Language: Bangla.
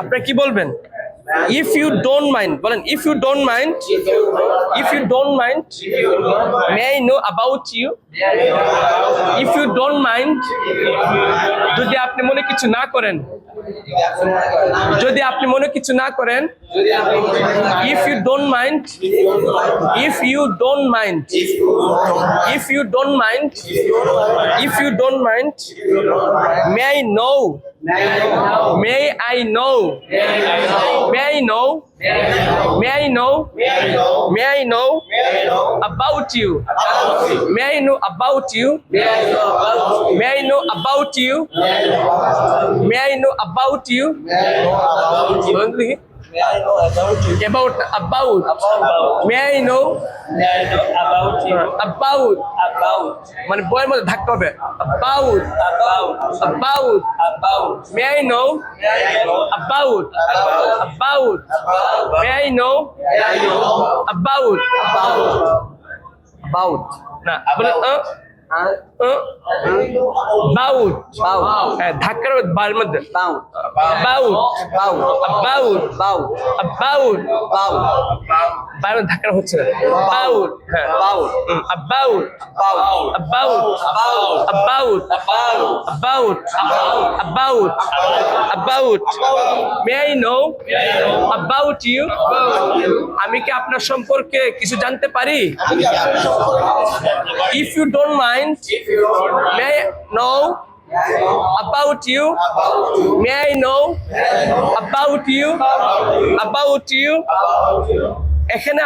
আপনারা কি বলবেন? ইফ ইউ ডোন্ট মাইন্ড বলেন if you don't mind if you don't mind may I know about you if you don't mind যদি আপনি মনে কিছু না করেন, যদি আপনি মনে কিছু না করেন if you don't mind if you don't mind if you don't mind if you don't mind may I know May I May I know? May I know? May I know? May I know about you? May I know about you? May I know about you? May I know about you? May I know about you? About about. About. May I know May I know about you? about About. মানে বইয়ের মধ্যে ধাক্কা হবে about About. about About. may I know May I know about About. about about. may I know May I know about about. about না বলে হ্যাঁ ধাক্কার বার মধ্যে About. about About. about About. about About. বার মধ্যে ধাক্কা হচ্ছে না about হ্যাঁ About. about About. about About. about about about about may I know about you আমি কি আপনার সম্পর্কে কিছু জানতে পারি if you don't mind may I know about you may I know about you about you এখানে